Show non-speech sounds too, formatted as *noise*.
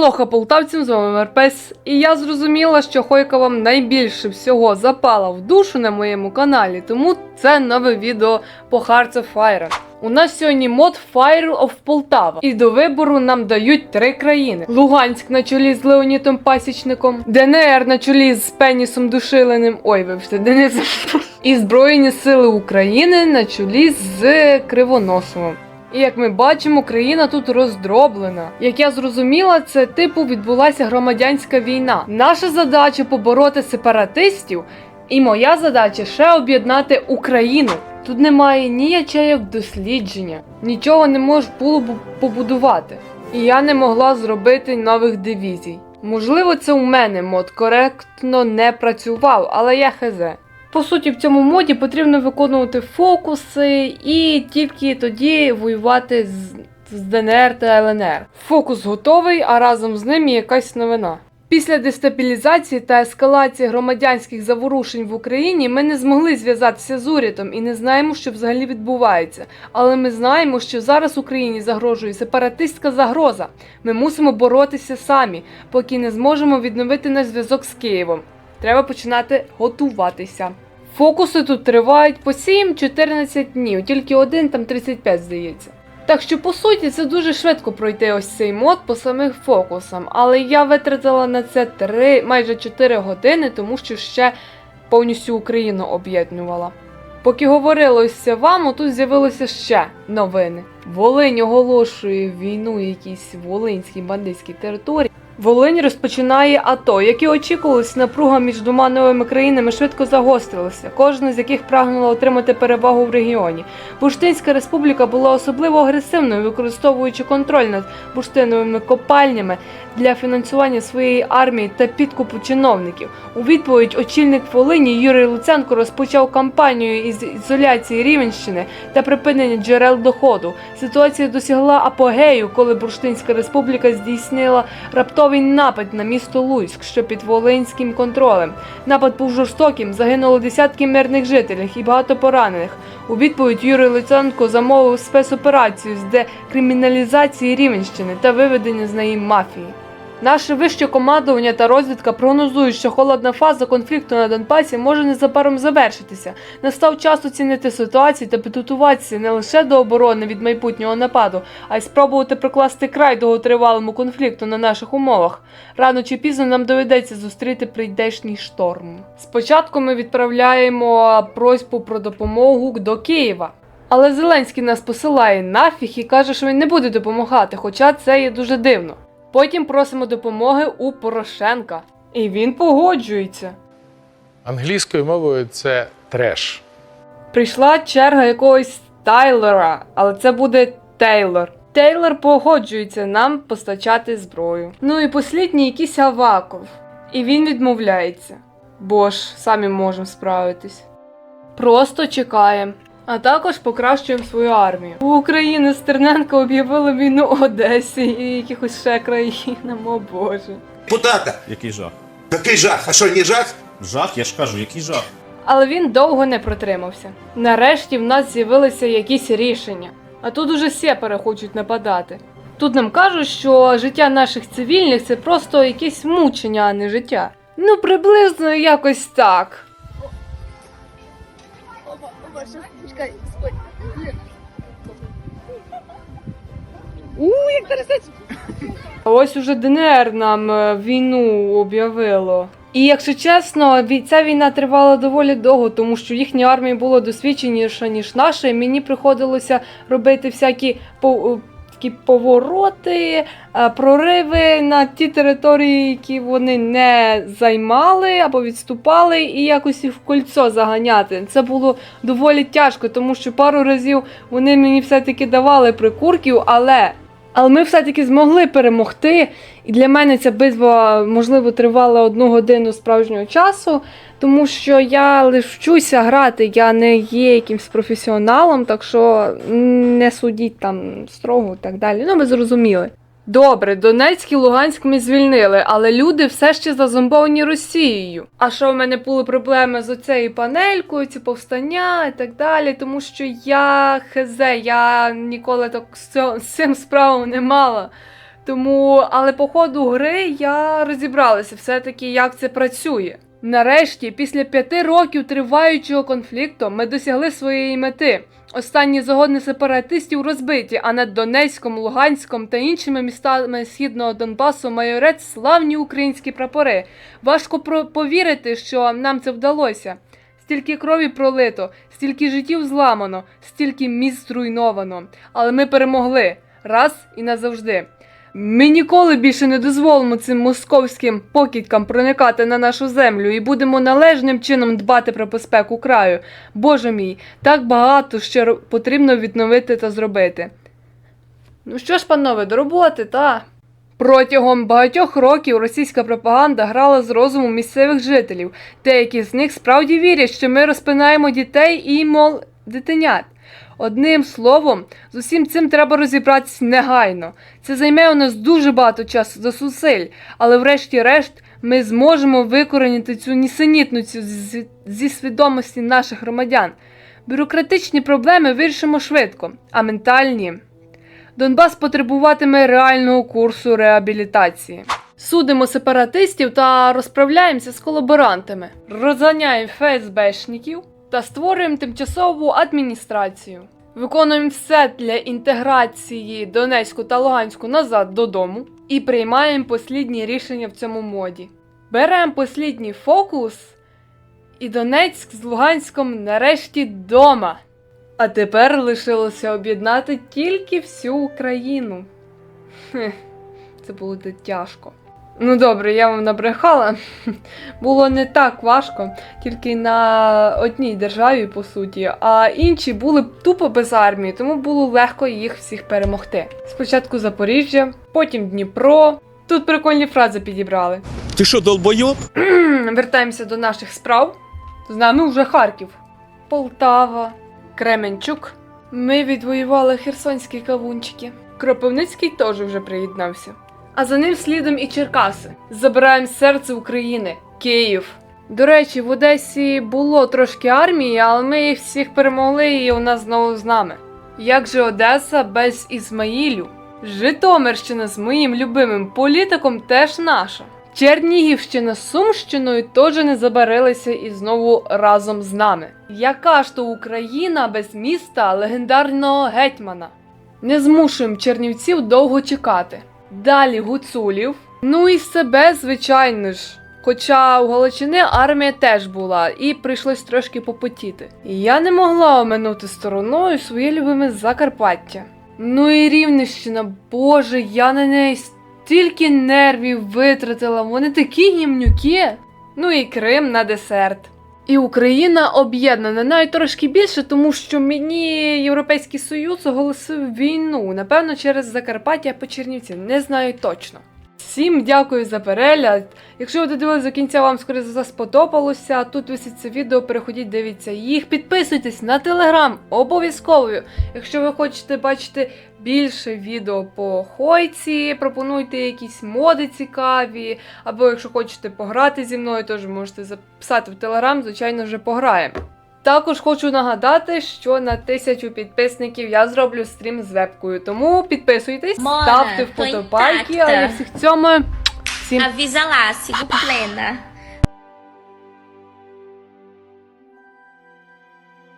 Алоха полтавцям, з вами Мерпес. І я зрозуміла, що Хойка вам найбільше всього запала в душу на моєму каналі, тому це нове відео по Hearts of Fire. У нас сьогодні мод Fire of Полтава. І до вибору нам дають три країни: Луганськ на чолі з Леонітом Пасічником, ДНР на чолі з Пенісом Душиленим. Ой, вибачте, Денисом. І Збройні Сили України на чолі з Кривоносовим. І як ми бачимо, країна тут роздроблена. Як я зрозуміла, це типу відбулася громадянська війна. Наша задача побороти сепаратистів, і моя задача ще об'єднати Україну. Тут немає ні ячейок дослідження, нічого не можу було побудувати. І я не могла зробити нових дивізій. Можливо, це у мене мод коректно не працював, але я хезе. По суті, в цьому моді потрібно виконувати фокуси і тільки тоді воювати з, з ДНР та ЛНР. Фокус готовий, а разом з ним і якась новина. Після дестабілізації та ескалації громадянських заворушень в Україні ми не змогли зв'язатися з урядом і не знаємо, що взагалі відбувається. Але ми знаємо, що зараз Україні загрожує сепаратистська загроза. Ми мусимо боротися самі, поки не зможемо відновити наш зв'язок з Києвом. Треба починати готуватися. Фокуси тут тривають по 7-14 днів, тільки один там 35, здається. Так що, по суті, це дуже швидко пройти ось цей мод по самих фокусам, але я витратила на це 3, майже 4 години, тому що ще повністю Україну об'єднувала. Поки говорилося вам, тут з'явилися ще новини. Волинь оголошує війну якійсь волинській бандитській території. Волинь розпочинає АТО, які очікувалися напруга між двома новими країнами, швидко загострилася, кожна з яких прагнула отримати перевагу в регіоні. Бурштинська республіка була особливо агресивною, використовуючи контроль над бурштиновими копальнями для фінансування своєї армії та підкупу чиновників. У відповідь очільник Волині Юрій Луценко розпочав кампанію із ізоляції Рівенщини та припинення джерел доходу. Ситуація досягла апогею, коли Бурштинська республіка здійснила раптовий напад на місто Луцьк, що під волинським контролем. Напад був жорстоким, загинуло десятки мирних жителів і багато поранених. У відповідь Юрій Луценко замовив спецоперацію з декриміналізації Рівенщини та виведення з неї мафії. Наше вище командування та розвідка прогнозують, що холодна фаза конфлікту на Донбасі може незабаром завершитися. Настав час оцінити ситуацію та підготуватися не лише до оборони від майбутнього нападу, а й спробувати прокласти край довготривалому конфлікту на наших умовах. Рано чи пізно нам доведеться зустріти прийдешній шторм. Спочатку ми відправляємо просьбу про допомогу до Києва. Але Зеленський нас посилає нафіг і каже, що він не буде допомагати, хоча це є дуже дивно. Потім просимо допомоги у Порошенка. І він погоджується. Англійською мовою це треш. Прийшла черга якогось Тайлера, але це буде Тейлор. Тейлор погоджується нам постачати зброю. Ну і послідній якийсь Аваков. І він відмовляється. Бо ж самі можемо справитись. Просто чекаємо. А також покращуємо свою армію. У України Стерненко об'явила війну Одесі і якихось ще країнам, о Боже. Депутата. Який жах? Який жах? А що, не жах? Жах, я ж кажу, який жах. Але він довго не протримався. Нарешті в нас з'явилися якісь рішення. А тут уже сепари хочуть нападати. Тут нам кажуть, що життя наших цивільних це просто якесь мучення, а не життя. Ну, приблизно якось так. Чекай, як трясеться. Ось уже ДНР нам е, війну об'явило. І якщо чесно, ця війна тривала доволі довго, тому що їхня армія була досвідченіша, ніж наша, і мені приходилося робити всякі такі повороти, е, прориви на ті території, які вони не займали або відступали, і якось їх в кольцо заганяти. Це було доволі тяжко, тому що пару разів вони мені все-таки давали прикурків, але. Але ми все-таки змогли перемогти, і для мене ця битва, можливо, тривала одну годину справжнього часу, тому що я лише вчуся грати, я не є якимсь професіоналом, так що не судіть там строго і так далі. Ну, ви зрозуміли. Добре, Донецьк і Луганськ ми звільнили, але люди все ще зазомбовані Росією. А що в мене були проблеми з оцею панелькою, ці повстання і так далі, тому що я хз, я ніколи так з цим справу не мала. Тому, але по ходу гри я розібралася все-таки, як це працює. Нарешті, після п'яти років триваючого конфлікту, ми досягли своєї мети. Останні загони сепаратистів розбиті, а над Донецьком, Луганськом та іншими містами східного Донбасу майорець славні українські прапори. Важко про- повірити, що нам це вдалося. Стільки крові пролито, стільки життів зламано, стільки міст зруйновано. Але ми перемогли раз і назавжди. Ми ніколи більше не дозволимо цим московським покидькам проникати на нашу землю і будемо належним чином дбати про безпеку краю. Боже мій, так багато ще потрібно відновити та зробити. Ну що ж, панове, до роботи, та. Протягом багатьох років російська пропаганда грала з розуму місцевих жителів. Деякі з них справді вірять, що ми розпинаємо дітей і мол дитинят. Одним словом, з усім цим треба розібратись негайно. Це займе у нас дуже багато часу та зусиль, але врешті-решт ми зможемо викоренити цю нісенітницю зі свідомості наших громадян. Бюрократичні проблеми вирішимо швидко, а ментальні. Донбас потребуватиме реального курсу реабілітації. Судимо сепаратистів та розправляємося з колаборантами, розганяємо ФСБшників та створюємо тимчасову адміністрацію. Виконуємо все для інтеграції Донецьку та Луганську назад додому і приймаємо послідні рішення в цьому моді. Беремо послідній фокус, і Донецьк з Луганськом нарешті дома. А тепер лишилося об'єднати тільки всю Україну. Хех, це було те тяжко. Ну добре, я вам набрехала. *laughs* Було не так важко, тільки на одній державі, по суті, а інші були тупо без армії, тому було легко їх всіх перемогти. Спочатку Запоріжжя, потім Дніпро. Тут прикольні фрази підібрали. Ти що, долбойоб? Вертаємося до наших справ. З нами вже Харків, Полтава, Кременчук. Ми відвоювали херсонські кавунчики. Кропивницький теж вже приєднався. А за ним слідом і Черкаси. Забираємо серце України, Київ. До речі, в Одесі було трошки армії, але ми їх всіх перемогли і вона знову з нами. Як же Одеса без Ізмаїлю? Житомирщина з моїм любимим політиком теж наша. Чернігівщина з Сумщиною теж не забарилися і знову разом з нами. Яка ж то Україна без міста легендарного гетьмана? Не змушуємо чернівців довго чекати. Далі гуцулів. Ну і себе, звичайно ж. Хоча у Галичини армія теж була, і прийшлось трошки попотіти. І я не могла оминути стороною своє любиме Закарпаття. Ну і Рівненщина, боже, я на неї стільки нервів витратила, вони такі гімнюки. Ну і Крим на десерт. І Україна об'єднана навіть трошки більше, тому що мені Європейський Союз оголосив війну, напевно, через Закарпаття по Чернівці, не знаю точно. Всім дякую за перегляд. Якщо ви додивилися до кінця, вам скоріше за все сподобалося. Тут висить це відео, переходіть, дивіться їх. Підписуйтесь на телеграм, обов'язково. Якщо ви хочете бачити більше відео по хойці, пропонуйте якісь моди цікаві, або якщо хочете пограти зі мною, теж можете записати в телеграм, звичайно, вже пограємо. Також хочу нагадати, що на тисячу підписників я зроблю стрім з вебкою. Тому підписуйтесь, ставте вподобайки, а я всіх цьому всім sigo plena.